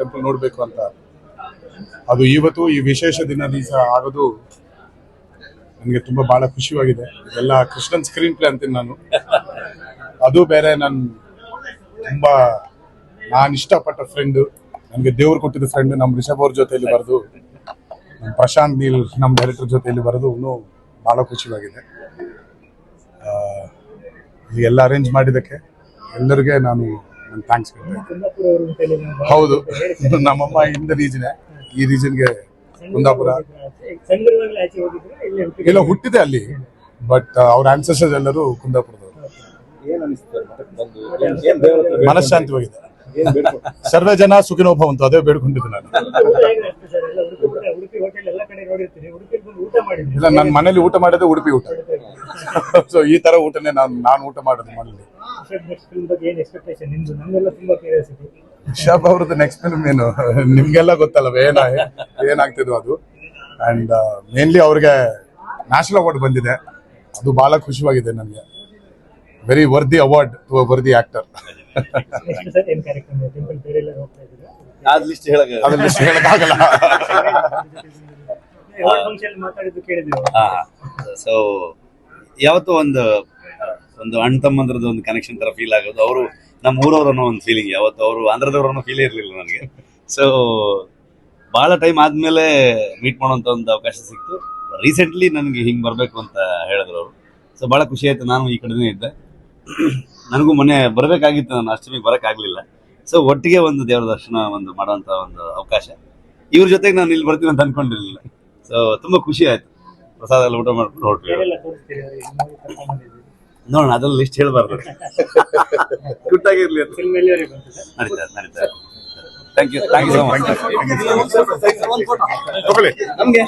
Temple ನೋಡಬೇಕು ಅಂತ. ಅದು ಇವತ್ತು ಈ ವಿಶೇಷ ದಿನ ದಿವಸ ಆಗೋದು ನನಗೆ ತುಂಬಾ ಬಹಳ ಖುಷಿಯಾಗಿದೆ ಇದೆಲ್ಲ ಕೃಷ್ಣನ್ ಸ್ಕ್ರೀನ್ ಪ್ಲೇ ಅಂತೀನಿ ನಾನು. ಅದು ಬೇರೆ ನಾನು ತುಂಬಾ ನಾನು ಇಷ್ಟಪಟ್ಟ ಫ್ರೆಂಡ್ ನನಗೆ ದೇವ್ರು ಕೊಟ್ಟಿದ್ದ ಫ್ರೆಂಡ್ ನಮ್ಮ ರಿಷಬ್ ಅವ್ರ ಜೊತೆಯಲ್ಲಿ ಬರೆದು ನಮ್ಮ ಪ್ರಶಾಂತ್ ನೀಲ್ ನಮ್ಮ ಡೈರೆಕ್ಟರ್ ಜೊತೆಯಲ್ಲಿ ಬರೆದು ಇನ್ನೂ ಭಾಳ ಖುಷಿಯಾಗಿದೆ ಎಲ್ಲ ಅರೇಂಜ್ ಮಾಡಿದ್ದಕ್ಕೆ ಎಲ್ಲರಿಗೆ ನಾನು ಅಂತ ಹೇಳಿ ಹೌದು. ನಮ್ಮಮ್ಮ ಇಂದ ರೀಜನ್ ಈ ರೀಜನ್ಗೆ ಕುಂದಾಪುರ. ಇಲ್ಲ ಹುಟ್ಟಿದೆ ಅಲ್ಲಿ. ಬಟ್ ಅವ್ರ ಆನ್ಸೆಸ್ಟರ್ಸ್ ಎಲ್ಲರೂ ಕುಂದಾಪುರದವರು. ಮನಃಶಾಂತಿವಾಗಿದೆ ಸರ್ವೇ ಜನ ಸುಖಿನೋಭವಂತು ಅದೇ ಬೇಡ್ಕೊಂಡಿದ್ದು ನಾನು. ಇಲ್ಲ ನನ್ನ ಮನೇಲಿ ಊಟ ಮಾಡಿದ್ರೆ ಉಡುಪಿ ಊಟ. ಸೊ ಈ ತರ ಊಟನೇ ನಾನು ನಾನು ಊಟ ಮಾಡೋದು ಮನೇಲಿ ಶಬ್ ಫಿಲ್ಮ್ ಬಗ್ಗೆ ಏನು ಎಕ್ಸ್ಪೆಕ್ಟೇಷನ್ ನಿಮ್ದು ನಮ್ಗೆಲ್ಲ ತುಂಬಾ ಕ್ಯೂರಿಯಾಸಿಟಿ ರಿಷಬ್ ಅವ್ರದ್ದು ನೆಕ್ಸ್ಟ್ ಫಿಲ್ಮ್ ಏನು? ನಿಮ್ಗೆಲ್ಲ ಗೊತ್ತಲ್ಲ ಏನ ಏನಾಗ್ತಿದ್ವು ಅದು? ಅಂಡ್ ಮೇನ್ಲಿ ಅವ್ರಿಗೆ ನ್ಯಾಷನಲ್ ಅವಾರ್ಡ್ ಬಂದಿದೆ. ಅದು ಬಹಳ ಖುಷಿಯಾಗಿದೆ ನನಗೆ. Very worthy award to a worthy actor ಹೇಳಕ್ಕಾಗಲ್ಲ ಸೊ ಯಾವತ್ತೂ ಒಂದು ಒಂದು ಅಣ್ಣ ತಮ್ಮಂದ್ರದ್ದು ಒಂದು ಕನೆಕ್ಷನ್ ತರ ಫೀಲ್ ಆಗೋದು. ಅವರು ನಮ್ಮ ಊರವ್ರನ್ನೋ ಒಂದು ಫೀಲಿಂಗ್ ಯಾವತ್ತು. ಅವರು ಆಂಧ್ರದವ್ರು ಅನ್ನೋ ಫೀಲ್ ಇರಲಿಲ್ಲ ನನಗೆ. ಸೊ ಬಹಳ ಟೈಮ್ ಆದ್ಮೇಲೆ ಮೀಟ್ ಮಾಡುವಂತ ಒಂದು ಅವಕಾಶ ಸಿಕ್ತು. ರೀಸೆಂಟ್ಲಿ ನನಗೆ ಹಿಂಗೆ ಬರಬೇಕು ಅಂತ ಹೇಳಿದ್ರು ಅವರು. ಸೊ ಭಾಳ ಖುಷಿ ಆಯ್ತು. ನಾನು ಈ ಕಡೆನೇ ಇದ್ದೆ. ನನಗೂ ಮೊನ್ನೆ ಬರಬೇಕಾಗಿತ್ತು. ನಾನು ಅಷ್ಟಮಿಗೆ ಬರೋಕ್ಕಾಗಲಿಲ್ಲ. ಸೊ ಒಟ್ಟಿಗೆ ಒಂದು ದೇವರ ದರ್ಶನ ಒಂದು ಮಾಡುವಂತ ಒಂದು ಅವಕಾಶ. ಇವ್ರ ಜೊತೆಗೆ ನಾನು ಇಲ್ಲಿ ಬರ್ತೀನಿ ಅಂತ ಅನ್ಕೊಂಡಿರ್ಲಿಲ್ಲ. ಸೊ ತುಂಬಾ ಖುಷಿ ಆಯ್ತು. ಪ್ರಸಾದ ಎಲ್ಲ ಊಟ ಮಾಡ್ಕೊಂಡು ಬಂದಿದ್ದೀವಿ ನೋಡೋಣ ಅದ್ರಲ್ಲಿ ಲಿಸ್ಟ್ ಹೇಳ್ಬಾರ್ದು ಗುಟ್ಟಾಗಿರ್ಲಿ ಅಂತ ನಡೀತಾ ನಡೀತಾ thank you thank you so much ನಮ್ಗೆ